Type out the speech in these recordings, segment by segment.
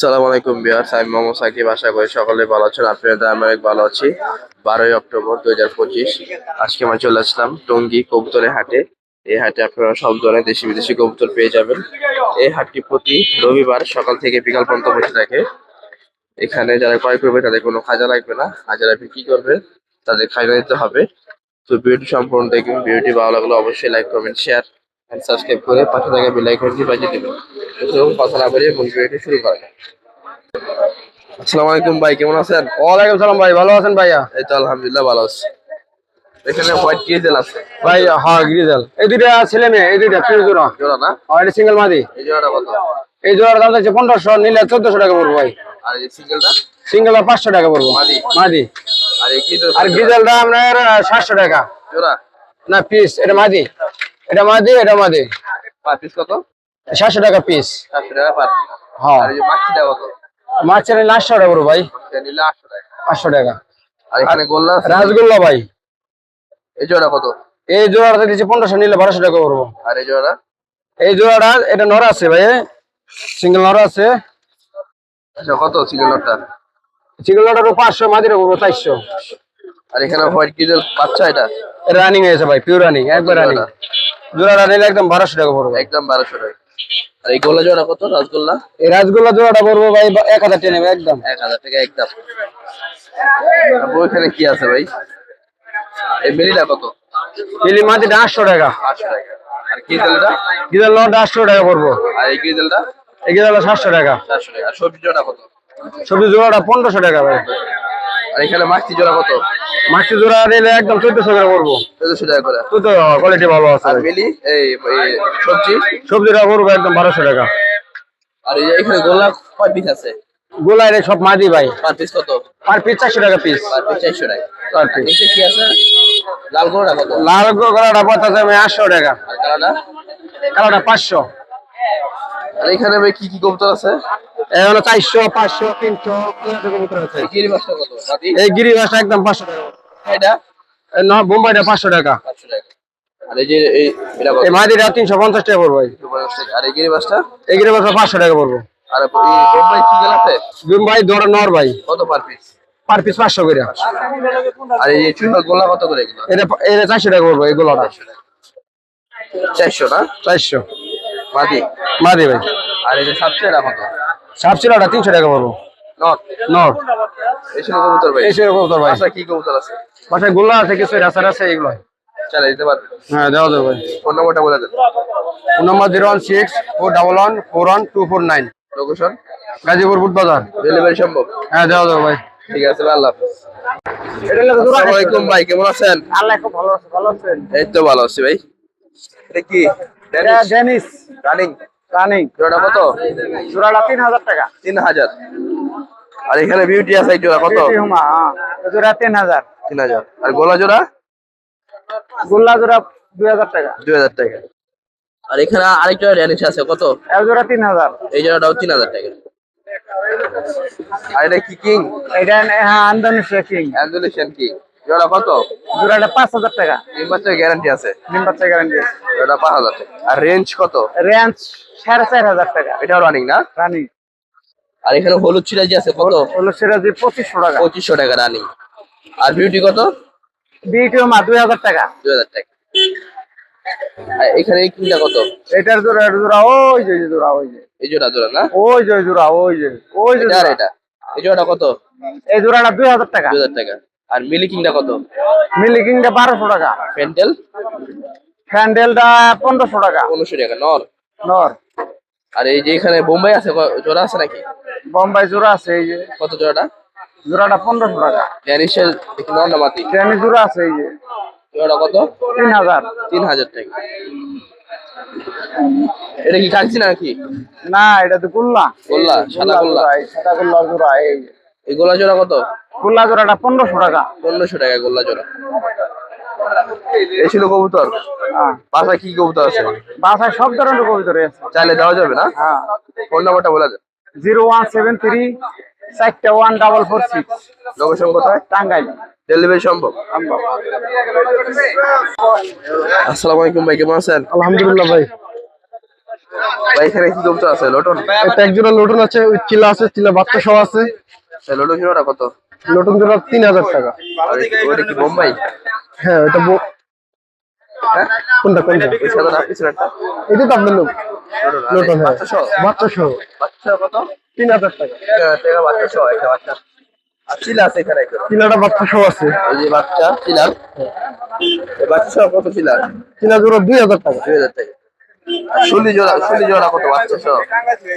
সালাম আলাইকুম বিহার আমি মোহাম্মদ সাকিব। আশা করি সকলে ভালো আছেন। আমি অনেক ভালো আছি। বারোই অক্টোবর দুই হাজার পঁচিশ, আজকে আমরা চলে আসলাম টঙ্গী কবুতরের হাটে। এই হাটে আপনারা সব ধরনের দেশি বিদেশি কবুতর পেয়ে যাবেন। এই হাটটি প্রতি রবিবার সকাল থেকে বিকাল পর্যন্ত বসে থাকে। এখানে যারা ক্রয় করবে, তাদের কোনো খাজা লাগবে না। যারা বিক্রি করবে, তাদের খাজা দিতে হবে। তো ভিডিওটি সম্পূর্ণ দেখবেন। ভিডিওটি ভালো লাগলে অবশ্যই লাইক কমেন্ট শেয়ার সাবস্ক্রাইব করে পাশে থাকা আইকনটি বাজিয়ে দেবেন। তো কথা না বলে মূল ভিডিওটি শুরু করা যাক। আসসালামু আলাইকুম ভাই কেমন আছেন? ওয়ালাইকুম সালাম ভাই ভালো আছেন ভাইয়া? এই তো আলহামদুলিল্লাহ ভালো আছি। এখানে হোয়াইট ডিজেল আছে। ভাই হ্যাঁ গ্রিজেল এই দুইটা ছেলে মেয়ে এই দুইটা পিওর জোড়া। জোড়া না? আর এটা সিঙ্গেল মাদি। এই জোড়াটা কত? এই জোড়ার দাম হচ্ছে পনেরোশো নিলে চোদ্দশো টাকা পড়ব ভাই। আর এই সিঙ্গেলটা সিঙ্গেল পাঁচশো টাকা পড়ব। মাদি? মাদি। আর এই কি আর গ্রিজেলটা আপনার সাতশো টাকা। জোড়া? না পিস এটা মাদি। এটা মাদি এটা মাদি। পার পিস কত? সাতশো টাকা পিস চারশো টাকা পার হ্যাঁ। আর এই মাছিটা কত? মাছের নিলে আটশো টাকা পড়ব ভাই। নিলে আটশো টাকা। আটশো টাকা। আর এখানে গোল্লা। রাসগোল্লা ভাই। এই জোড়া কত? এই জোড়াটা দিচ্ছি পনেরোশো নিলে বারোশো টাকা পড়ব আর এই জোড়া এই জোড়াটা এটা নর আছে ভাই। সিঙ্গেল নর আছে। আচ্ছা কত সিঙ্গেলটা সিঙ্গেল নরটা পাঁচশো মাদিটা পড়ব চারশো। আর এখানে হোয়াইট ডিজেল বাচ্চা এটা? রানিং হয়েছে ভাই পিওর রানিং একবার রানিং জোড়াটা? নিলে একদম বারোশো টাকা পড়বে। একদম বারোশো টাকা। আর এই গোলা জোড়া কত? রসগোল্লা? এই জোড়াটা পড়ব ভাই এক হাজার টেনে একদম। এক হাজার টাকা একদম। ওইখানে কি আছে ভাই? এই বেলিটা কত? মিলি মাটিটা আটশো টাকা। আটশো টাকা। আর গিজেলটা? গিজাল নটা আটশো টাকা পড়ব। আর এই গিজেলটা? এই সাতশো টাকা। টাকা। আর সবজি জোড়া কত? সবজি জোড়াটা পনেরোশো টাকা ভাই। আর এখানে মাছটি জোড়া কত? মাছটি জোড়া নিলে একদম চোদ্দশো টাকা পড়ব। চোদ্দশো টাকা করে। চোদ্দ কোয়ালিটি ভালো আছে। আর মিলি এই সবজি? সবজিটা পড়ব একদম বারোশো টাকা। আর এখানে গোলা কয় পিস আছে? গোলাই রে সব মাদি ভাই। পার পিস কত? আর পিস চারশো টাকা পিস পার পিস চারশো টাকা। পার পিস নিচে কি আছে? লাল গোলাটা কত? লাল গোলাটা পড়তেছে আমি আটশো টাকা। আর কালাটা কালোটা পাঁচশো। আর এখানে ভাই কি কি কবুতর আছে? হলো চারশো পাঁচশো তিনশো কবুতর আছে। এই গিরি মাছটা কত এই গিরি মাছটা একদম পাঁচশো টাকা। এটা? এই বোম্বাইটা পাঁচশো টাকা। পাঁচশো টাকা। আর এই যে এই এটা কত? এই মাদিটা তিনশো পঞ্চাশ টাকা পড়ব। আর এই গিরি মাছটা এই গিরি মাছটা পাঁচশো টাকা পড়ব। আর বোম্বাই সিঙ্গেল আছে বোম্বাই ধরো নর ভাই। কত পার পিস পার পিস পাঁচশো করে। আর এই গোলা কত করে এগুলো? এটা এটা চারশো টাকা পড়ব এই গোলাটা। চারশো না চারশো। মাদি। মাদি ভাই। আর এই যে এটা কত সাপ চিলাটা তিনশো টাকা পড়ব নট এই ছিল কবুতর ভাই। সেরকম কবুতর ভাই। বাসা কি কবুতর আছে? বাসায় গোল্লা আছে কিছু রাসার আছে এগুলো। চালাই দিতে পারবে? হ্যাঁ দেওয়া যাবে ভাই। ফোন নম্বরটা বলে দেন। Phone number zero one six four double one four one two four nine. Location Gazipur বুট বাজার। ডেলিভারি সম্ভব? হ্যাঁ দেওয়া যাবে ভাই। ঠিক আছে ভাই, আল্লাহ হাফেজ। আসসালামু আলাইকুম ভাই কেমন আছেন? আল্লাহ খুব ভালো আছে ভালো আছেন? এই তো ভালো আছি ভাই। এটা কি? ডেনিস রানিং রানিং জোড়া কত? জোড়াটা তিন হাজার টাকা। তিন হাজার আর এখানে বিউটি আছে জোড়া কত? জোড়া তিন হাজার তিন হাজার আর গোলা জোড়া? গোল্লা জোড়া দুই হাজার টাকা। দুই হাজার টাকা। আর এখানে আরেক জোড়া ড্যানিশ আছে কত? এক জোড়া তিন হাজার এই জোড়াটাও তিন হাজার টাকা। আর এটা কি কিং এটা হ্যাঁ ইন্দোনেশিয়া কিং অ্যান্ডুলেশন কিং জোড়া কত? জোড়াটা পাঁচ হাজার টাকা। তিন বছরের গ্যারান্টি আছে? ডিম বাচ্চা গ্যারান্টি জোড়া পাঁচ হাজার টাকা। আর রেঞ্জ কত? রেঞ্জ সাড়ে চার হাজার টাকা। এটাও রানিং না? রানিং আর এখানে হলুদ ছিলাজি আছে কত? হলো সেটা যে পঁচিশশো টাকা। পঁচিশশো টাকা রানিং আর বিউটি কত? বিটি মা দুই হাজার টাকা। দুই হাজার টাকা। আর এখানে এই কিংটা কত? এটার জোড়া এটার জোড়া ওই যে জোড়া ওই যে। এই জোড়া জোড়া না? ওই যে জোড়া ওই যে ওই যে এটা। এই জোড়াটা কত? এই জোড়াটা দুই হাজার টাকা। দুই হাজার টাকা। আর মিলি কিংটা কত? মিলি কিংটা বারোশো টাকা। পেন্টেল হ্যান্ডেলটা পনেরোশো টাকা। পনেরোশো টাকা নর? নর। আর এই যে এখানে বোম্বাই আছে জোড়া আছে নাকি? বোম্বাই জোড়া আছে এই যে। কত জোড়াটা? জোড়াটা পনেরোশো টাকা। ড্যানিশের নর না মাতি ট্রেনি জোড়া আছে এই যে। জোড়াটা কত? তিন হাজার। তিন হাজার টাকা। এটা কি কাটছি নাকি না এটা তো গুল্লা। গোল্লা, সাদা গোল্লা। সাদা গোল্লা জোড়া এই এই গোলা জোড়া কত? গোল্লা জোড়াটা পনেরোশো টাকা। পনেরোশো টাকা গোল্লা জোড়া। এই ছিল কবুতর? হ্যাঁ। বাসায় কি কবুতর আছে? বাসায় সব ধরনের কবিতা রয়েছে চাইলে দেওয়া যাবে না? হ্যাঁ। ফোন নাম্বারটা বলে দেন। জিরো ওয়ান সেভেন থ্রি চারটা one double four six. Location কোথায়? টাঙ্গাইল। ডেলিভারি সম্ভব? আসসালামু আলাইকুম ভাই কেমন আছেন? আলহামদুলিল্লাহ ভাই। ভাই এখানে কি কবুতর আছে? লটন? একটা এক জোড়া লোটন আছে ওই চিলা আছে চিলা বাচ্চা সহ আছে। লটন জোড়াটা কত? লোটন জোড়া তিন হাজার টাকা। আর কি বোম্বাই? হ্যাঁ ওটা হ্যাঁ? কোনটা কোনটা? ওই সাদা না? পিছনেরটা এটা তো আপনার লোক। লটন হ্যাঁ। বাচ্চা কত? তিন হাজার টাকা টাকা বাচ্চা একটা চিলা আছে এখানে চিলাটা বাচ্চা সহ আছে। এই যে বাচ্চা এই বাচ্চা কত চিলা? জোড়া দুই হাজার টাকা। দুই হাজার টাকা শুলি জোড়া শুলি জোড়া কত বাচ্চা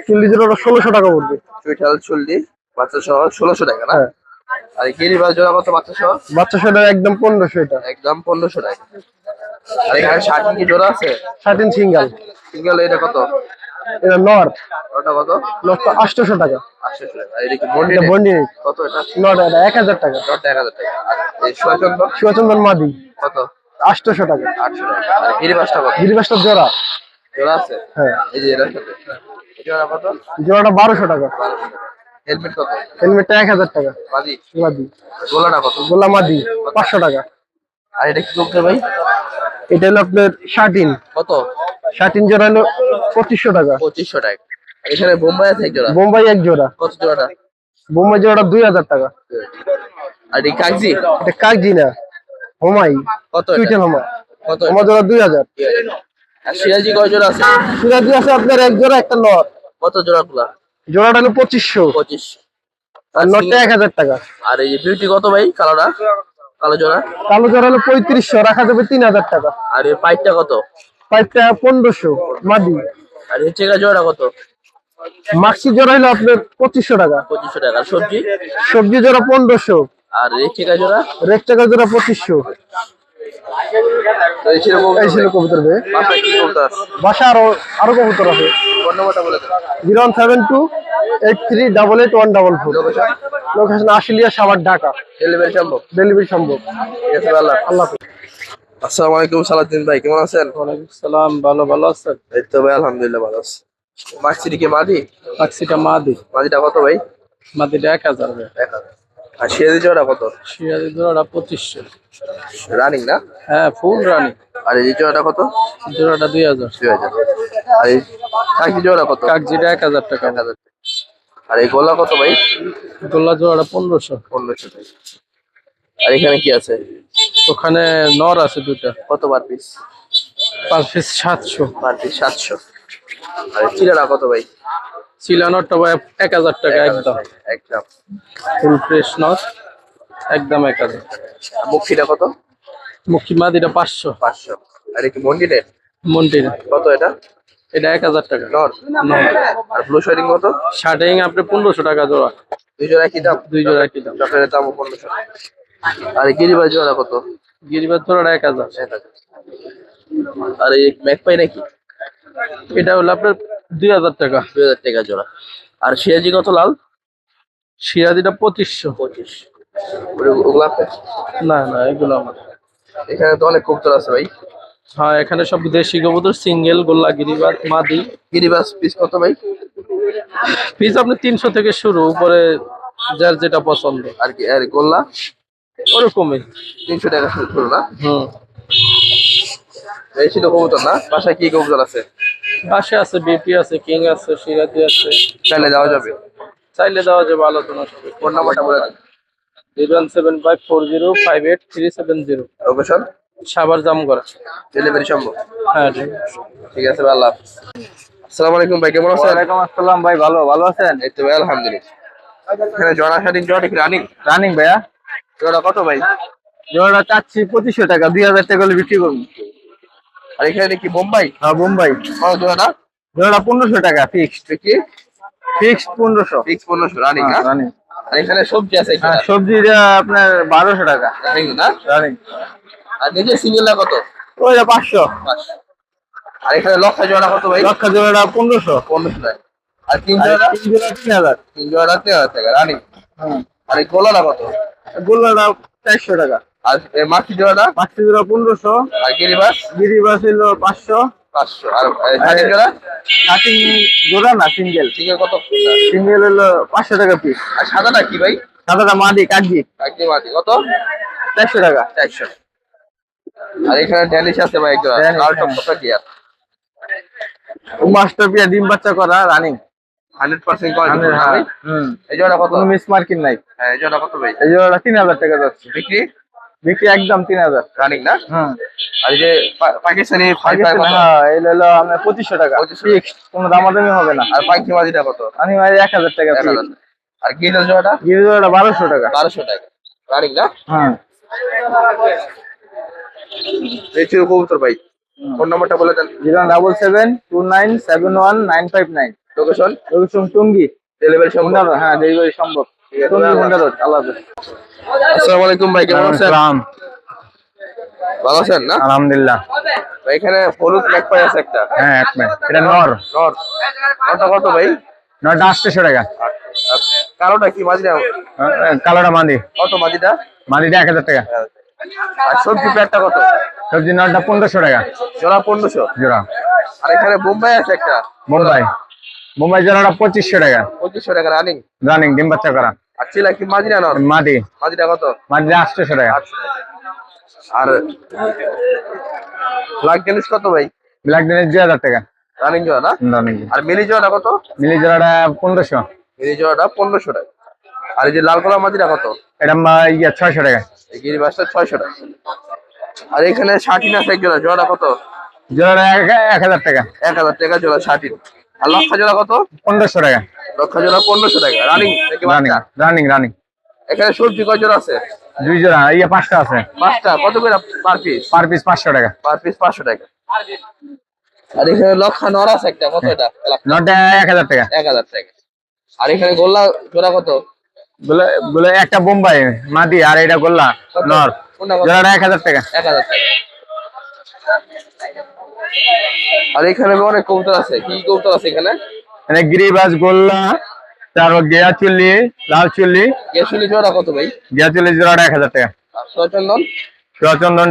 চল্লিশ জোড়াটা ষোলোশো টাকা পড়বে। চুইঠাল চুল্লি। বাচ্চা সহ ষোলোশো টাকা না? হ্যাঁ। আর গিরিবাস জোড়া কত বাচ্চা সহ? বাচ্চা একদম পনেরোশো এটা। একদম পনেরোশো টাকা। আর এখানে ষাট কি জোড়া আছে? স্বাধীন সিঙ্গাল। সিঙ্গেল এটা কত? এটা নর ওটা কত? নরটা আটশোশো টাকা। আটশো টাকা। আর এটা কি বন্ডি বন্ডি কত এটা? নট এটা এক হাজার টাকা। এই সোয়াচন্দ্র? শিবচন্দন মাদি। কত? আটশোশো টাকা। আটশো টাকা। আর গিরিবাসটা কত? গিরিবাসটা জোড়া। জোড়া আছে? হ্যাঁ। এই যে জোড়া কত? জোড়াটা বারোশো টাকা। হেলমেট কত? হেলমেটটা এক হাজার টাকা। বাদি মাদি গোলাটা কত? গোলা মাদি পাঁচশো টাকা। আর এটা কি করতে ভাই? এটা হলো আপনার শার্টিন। কত? শার্টিন জোড়া হলো পঁচিশশো টাকা। পঁচিশশো টাকা। আর এখানে বোম্বাই আছে এক জোড়া? বোম্বাই এক জোড়া। কত জোড়াটা? বোম্বাই জোড়াটা দুই হাজার টাকা। আর এই কাগজি? এটা কাগজি না হোমাই। কত? টুইটেল হোমা। কত হোমা জোড়া দুই হাজার। আর সিরাজি কয় জোড়া আছে? সিরাজি আছে আপনার এক জোড়া একটা নট কত জোড়া গুলা জোড়াটা হলো পঁচিশশো। পঁচিশ আর নটটা এক হাজার টাকা। আর এই বিউটি কত ভাই কালোটা? কালো জোড়া? কালো জোড়া হলো পঁয়ত্রিশশো রাখা যাবে তিন হাজার টাকা। আর এই পাইপটা কত? পাইপটা পনেরোশো মাদি। আর এই চেকা জোড়া কত? মাক্সি জোড়া হলো আপনার পঁচিশশো টাকা। পঁচিশশো টাকা। সবজি? সবজি জোড়া পনেরোশো। আর এই চেকা জোড়া? জোড়া পঁচিশশো। এই ছিল কবুতর বে। বাসায় কি কবুতর বাসা আরও আরও কবুতর আছে। ফোন নম্বরটা বলে দেন zero one seven two eight three double eight one double four. Location location Ashulia Savar Dhaka. Delivery সম্ভব? ডেলিভারি সম্ভব। আল্লাহ আল্লাহ আসসালামু আলাইকুম সালাউদ্দিন ভাই কেমন আছেন? ওয়ালাইকুম সালাম ভালো ভালো আছেন? এই তো ভাই আলহামদুলিল্লাহ ভালো আছি। মার্কসিটি কি মাদি? ট্যাক্সিটা মাদি? মাদিটা কত ভাই? মাদিটা এক হাজার এক হাজার। আর সিরাজি জোড়া কত? শিয়ারি জোড়াটা পঁচিশশো। রানিং না? হ্যাঁ ফুল রানি আর এই জোড়াটা কত? জোড়াটা দুই হাজার। দুই হাজার। আর এই কাকি জোড়া কত? কাকজিটা এক হাজার টাকা। এক হাজার আর এই গোলা কত ভাই? গোল্লা জোড়াটা পনেরোশো। পনেরোশো টাকা। আর এখানে কি আছে? ওখানে নর আছে দুটা কত বার পিস পার পিস সাতশো। পার পিস সাতশো। আর চিলারা কত ভাই? চিলা নরটা ভাই এক হাজার টাকা একদম। একদম। ফুল ফ্রেশ নর একদম এক হাজার। মুখিটা কত? মুখী মাদিটা পাঁচশো। পাঁচশো। আর কি মন্ডিরের মন্টির কত এটা? এটা এক হাজার টাকা। নর। আর ব্লু শাইডিং কত? শার্টিং আপনি পনেরোশো টাকা জোড়া। দুই জোড়া কি দাম? দুই জোড়া কি দাম। চকলেটের দাম পনেরোশো। আর গিরিবাজ জোড়া কত? গিরিবার জোড়াটা এক হাজার। আর এই ম্যাক পাই নাকি? এটা হলো আপনার দুই হাজার টাকা। দুই হাজার টাকা জোড়া। আর সিরাজি কত লাল? সিরাজিটা পঁচিশশো। পঁচিশ। ওগুলো না না এগুলো আমার। এখানে তো অনেক কবুতর আছে ভাই। হ্যাঁ এখানে সব দেশি কবুতর সিঙ্গেল গোল্লা গিরিবাদ মাদি। গিরিবাজ পিস কত ভাই? পিস আপনি তিনশো থেকে শুরু উপরে যার যেটা পছন্দ। আর কি আর গোল্লা? ওরকমই। তিনশো টাকা শুরু শুরু না? হুম। এই ছিল কবুতর না? বাসায় কি কবুতর আছে? পাশে আছে বিপি আছে কিং আছে সিরাজি আছে। চাইলে যাওয়া যাবে। চাইলে দেওয়া যাবে আলোচনা সবে ফোন নাম্বারটা বলে দেন। Zero one seven five four zero five eight three seven zero. Location Savar Jamgara. Delivery সম্ভব। হ্যাঁ ঠিক আছে। ঠিক আছে ভাই আল্লাহ হাফেজ। আসসালামু আলাইকুম ভাই কেমন আছেন? ওয়ালাইকুম আসসালাম ভাই ভালো ভালো আছেন? এই তো ভাই আলহামদুলিল্লাহ। এখানে জড়া শাড়ি জড়া কি রানিং রানিং ভাইয়া। জড়া কত ভাই? জোড়াটা চাচ্ছি পঁচিশশো টাকা দুই হাজার টাকা হলে বিক্রি করব। আর এখানে কি বোম্বাই। হ্যাঁ বোম্বাই। কত জোড়া পনেরোশো টাকা ফিক্সড কি ফিক্সড পনেরোশো। সিক্স পনেরোশো রানিং রানিং আর এখানে সবজি আছে হ্যাঁ সবজিটা আপনার বারোশো টাকা। রানিং না? রানিং আর নিজে সিঙ্গেল কত? ওইটা পাঁচশো। আর এখানে লক্ষা জোড়া কত ভাই? লক্ষা পনেরোশো। পনেরোশো টাকা। আর তিন জোড়া তিন জোড়া তিন হাজার। তিন জোড়া তিন হাজার টাকা রানিং হ্যাঁ আর এই গোলাটা কত? গোল্লাটা চারশো টাকা। আর মাছি জোড়াটা? জোড়া পনেরোশো। আর গিরিবাস গিরিবাস হলো পাঁচশো। পাঁচশো। আর জোড়া? কাটিং জোড়া না সিঙ্গেল? সিঙ্গেল কত সিঙ্গেল হলো পাঁচশো টাকা পিস আর সাদাটা কি ভাই? সাদাটা মাদি কাগজি। একদম মাটি কত? চারশো টাকা। চারশো। আর এখানে ড্যানিশ আছে ভাই কাল হ্যাঁ। টপ কি আর মাস্টার পিয়া ডিম বাচ্চা করা রানিং হান্ড্রেড পার্সেন্ট হুম। এই জোড়া কত? মিস মার্কিং নাই। হ্যাঁ এই জোড়া কত ভাই? এই জোড়াটা তিন হাজার টাকা যাচ্ছে। বিক্রি? বিক্রি একদম তিন হাজার। রানিং না? হুম আর যে পাকিস্তানি হ্যাঁ এটা হলো আপনার পঁচিশশো টাকা। 2500 ফিক্সড কোনো দামাদামি হবে না। আর পাখি মাদিটা কত? আমি ভাই এক হাজার টাকা। আর জোড়াটা জোড়াটা বারোশো টাকা। বারোশো টাকা। রানিং না? হ্যাঁ। এই ছিল কবুতর ভাই। ফোন নাম্বারটা বলে দেন। Zero double seven two nine seven one nine five nine. Location Tongi. Delivery সম্ভব? হ্যাঁ ডেলিভারি সম্ভব। টুঙ্গি আল্লাহ রোড আল্লাহ হাফেজ। আসসালামু আলাইকুম ভাই কেমন আছেন? ভালো আছেন না? আলহামদুলিল্লাহ। এখানে হলুদ ম্যাক পাই আছে একটা। হ্যাঁ এক মিনিট এটা নর। নর। নরটা কত ভাই? নরটা আটশোশো টাকা আর আর কালোটা কি আহ, কালোটা মাদি। কত মাদিটা? এক হাজার টাকা। আর সবজি প্যাটটা কত? সবজি নরটা পনেরোশো টাকা। জোড়া পনেরোশো? জোড়া। আর এখানে বোম্বাই আছে একটা? মুম্বাই মুম্বাই জোড়াটা পঁচিশশো টাকা। পঁচিশশো টাকা রানিং? রানিং ডিম বাচ্চা করা। আর চিলা কি মাঝিরা নর? মাদি মাঝিটা কত? মাদিটা আটশোশো টাকা। আর ব্ল্যাক ডেনিস কত ভাই? ব্ল্যাক ডেনের দুই হাজার টাকা। রানিং জোড়া না? রানিং আর মিলি জোড়াটা কত? মিলি জোড়াটা পনেরোশো। মিলি জোড়াটা পনেরোশো টাকা। আর এই যে লাল কলা মাঝিটা কত? এটা মা- ইয়ে ছয়শো টাকা। এই গিরিবাসটা ছয়শো টাকা। আর এখানে ষাটিন আছে জোড়া জোড়াটা কত? জোড়াটা এক হাজার টাকা। এক হাজার টাকা জোড়া ষাটিন আর লক্ষা জোড়া কত? পনেরোশো টাকা। লক্ষা জোড়া পনেরোশো টাকা। রানিং রানিং রানিং রানিং এখানে সবজি কয় জোড়া আছে? দুই জোড়া ইয়ে পাঁচটা আছে। পাঁচটা? কত করে পার পিস পার পিস পাঁচশো টাকা। পার পিস পাঁচশো টাকা। আর এখানে লক্ষা নর আছে একটা কত এটা? নটা এক হাজার টাকা। এক হাজার টাকা। আর এখানে গোল্লা জোড়া কত? বলে বলে একটা বোম্বাই মাদি আর এটা গোল্লা? নর। জোড়াটা এক হাজার টাকা। এক হাজার টাকা। আর এখানে অনেক কবুতর আছে। কি কবুতর আছে এখানে? মানে গিরিবাজ গোল্লা তারপর গেয়া চুল্লি লাল চুল্লি। গেসুলি জোড়া কত ভাই? গেয়া চুল্লি জোড়াটা এক হাজার টাকা। আর সচন্দন?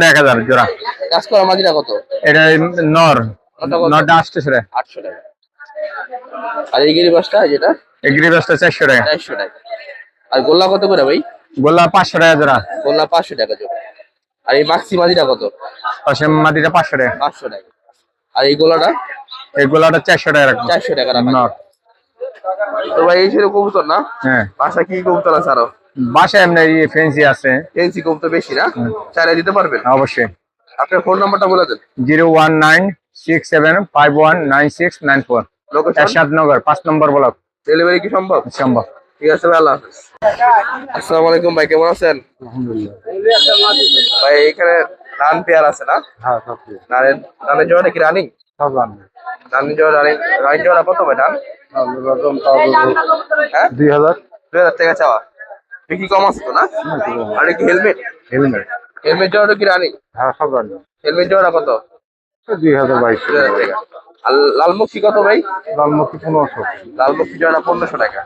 এক হাজার জোড়া। কাজ করা মাঝিরা কত? এটা নর। নটা? নটা টাকা আটশো টাকা। আর এই গিরিবাসটা যেটা? এই গিরিবাজটা চারশো টাকা। চারশো টাকা। আর গোল্লা কত করে ভাই? গোল্লা পাঁচশো টাকা জোড়া। গোল্লা পাঁচশো টাকা জোড়া। আর এই মাক্সি মাঝিটা কত? পাশে মাদিটা পাঁচশো টাকা। পাঁচশো টাকা। আর এই গোলাটা? এই গোলাটা চারশো টাকা রাখব। চারশো টাকা রাখা। নর তো ভাই এই ছিল কবুতর না? হ্যাঁ। বাসা কি কবুতর আছে আরও? বাসায় এমনি ফেন্সি আছে। এনসি কবুতর বেশি না? চাইলে দিতে পারবেন? অবশ্যই। আপনার ফোন নাম্বারটা বলে দেন। Zero one nine six seven five one nine six nine four. নগর পাঁচ নম্বর ব্লক। ডেলিভারি কি সম্ভব? সম্ভব। ঠিক আছে ভাই আল্লাহ আসসালামু আলাইকুম ভাই কেমন আছেন? ভাই এখানে রান পেয়ার আছে না? হ্যাঁ রানের রানের জোড়াটা কি রানিং? রানিং। জোড়া রানিং রানিং জোড়া কত ভাই রান হ্যাঁ দুই হাজার। দুই হাজার। টাকা চাওয়া। বিক্রি কম আছে তো না? আর কি হেলমেট। হেলমেট। হেলমেট জোড়াটা কি রানিং? হ্যাঁ সব রানি। হেলমেট জোড়া কত? দুই হাজার বাইশ। টাকা। আর লালমুখী কত ভাই? লালমুখী পনেরোশো। লালমুখী জোড়া পনেরোশো টাকা।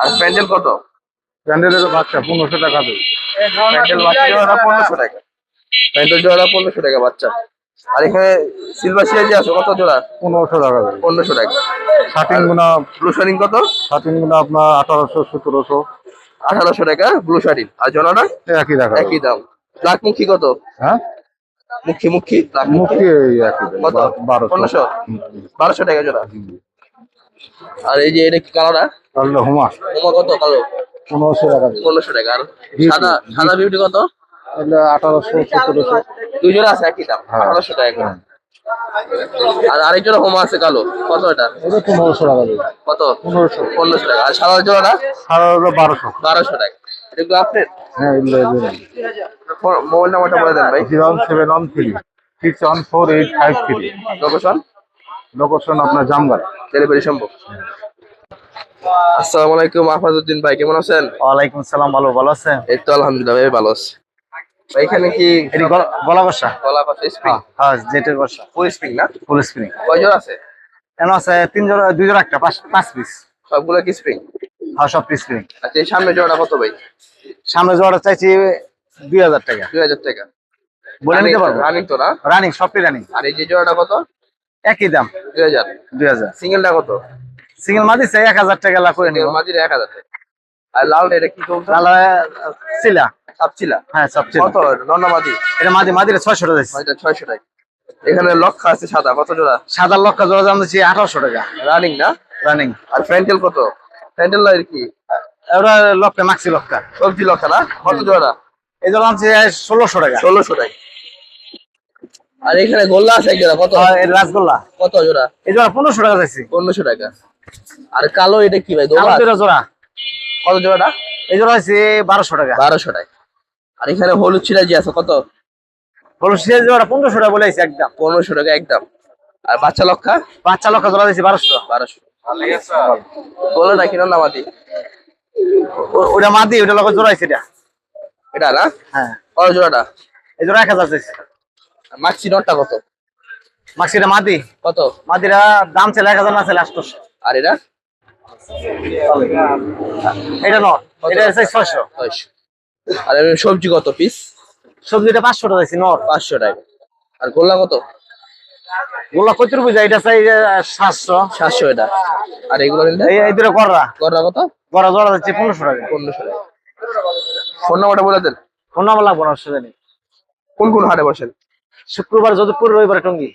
আর প্যান্ডেল কত? প্যান্ডেলের বাচ্চা পনেরোশো টাকা দেবে প্যান্ডেল বাচ্চা জোড়া পনেরোশো টাকা। প্যান্ডেল জোড়া পনেরোশো টাকা বাচ্চা। আর এখানে সিলভার সিরাজি আছে কত জোড়া? পনেরোশো টাকা পনেরোশো টাকা। শার্টিং গুনা ব্লু শাড়িং কত? শার্টিং গুনা আপনার আঠারোশো সতেরোশো। আঠারোশো টাকা ব্লু শাড়ি আর জোড়াটা? একই টাকা একই দাম। ব্ল্যাকমুখী কত? হ্যাঁ? মুখী মুখী? মুখী। কত? পনেরোশো? বারোশো টাকা জোড়া। আর এই যে এটা কি কালোটা তাহলে হুমা তোমার কত? কালো। পনেরোশো টাকা। পনেরোশো টাকা। আর সাদা সাদা বিউটি কত? তাহলে আঠারোশো সতেরোশো। দুই জোড়া আছে একই দাম হ্যাঁ। আঠারোশো টাকা করে। আর আরেক জোড়া হোমা আছে কালো কত এটা? এটা পনেরোশো টাকা কত? পনেরোশো। পনেরোশো টাকা। আর সাদা জোড়াটা? সারা বারোশো। বারোশো টাকা। এটা কি আপনার হ্যাঁ এগুলো মোবাইল নাম্বারটা বলে দেন ভাই। Zero seven one three six one four eight five three. Location location আপনার জামগার ডেলিভারি সম্ভব। আসসালামু আলাইকুম আহমদুদ্দিন ভাই কেমন আছেন? ওয়ালাইকুম সালাম ভালো ভালো আছেন? এই তো আলহামদুলিল্লাহ ভাই ভালো আছি। এখানে কি এটি গলা বসা? গলা পাশে স্প্রিং হ্যাঁ জেটের বসা। ফুল স্প্রিং না? ফুল স্ক্রিন কয় জোড়া আছে? কেন আছে তিন জোড়া দুই জোড়া একটা পাঁচ পাঁচ পিস সবগুলো কি স্প্রিং হ্যাঁ সব পিস স্ক্রিন আচ্ছা এই সামনে জোড়াটা কত ভাই? সামনে জোড়াটা চাইছি দুই হাজার টাকা। দুই হাজার টাকা। বলে নিতে পারব? রানিং তো না? রানিং সবটি রানিং আর এই যে জোড়াটা কত? একই দাম। দুই হাজার। দুই হাজার। সিঙ্গেলটা কত? সিঙ্গেল মাদি চাই এক হাজার টাকা লাখ করে নিব। মাঝির এক হাজার টাকা। আর লালটা এটা কি তাহলে সিলা। হ্যাঁ সব কত? নন্না মাদি? এটা মাদি ছয়শো টাকা। ছয়শো টাকা। এখানে লক্ষা আছে সাদা কত জোড়া? সাদা জোড়া দাম দিচ্ছি আঠারোশো টাকা। রানিং না? রানিং। আর ফ্যান্টেল কত? ফ্যান্টেল কি? ওরা লক্কা মাক্সি লক্কা সবজি লক্ষা না? কত জোড়া? এই জোড়া দাম ষোলোশো টাকা। ষোলোশো টাকা। আর এখানে গোল্লা আছে জোড়া কত? রাসগোল্লা কত জোড়া? এই জোড়া পনেরোশো টাকা চাইছি পনেরোশো টাকা। আর কালো এটা কি ভাই? জোড়া। কত জোড়াটা? এই জোড়া হচ্ছে বারোশো টাকা। বারোশো টাকা। আর এখানে হলুদ ছিলাজি আছে কত? বলো সে জোড়া পনেরোশো টাকা বলে আইছি একদম। পনেরোশো টাকা একদম। আর বাচ্চা লক্ষা? বাচ্চা লক্কা জোড়া দিচ্ছি বারোশো। বারোশো। গোলাটা কিনো নামাদি? ওটা মাদি ওটা লক্কা জোড়া আছে এটা। এটা না? হ্যাঁ। কত জোড়াটা? এই জোড়া এক হাজার চাইছি। মাক্সি নটটা কত? মাক্সিটা মাদি। কত? মাদিরা দাম ছিল এক হাজার না ছিল আটশোশো। আর এটা? এটা নয় এটা ছয়শো। আর এমনি সবজি কত পিস সবজিটা পাঁচশো টাকা দিচ্ছি নর। পাঁচশো টাকা। আর গোল্লা কত? গোলা কত রুপি যায় এটা চাই সাতশো। সাতশো এটা। আর এগুলো এই দুটো কররা কত? গড়া জোড়া দিচ্ছি পনেরোশো টাকা। পনেরোশো টাকা। ফোন নাম্বারটা বলে দেন। ফোন নাম্বার লাগবো না অসুবিধা নেই কোন কোন হাটে বসেন? শুক্রবার যদুপুর রবিবার টঙ্গি।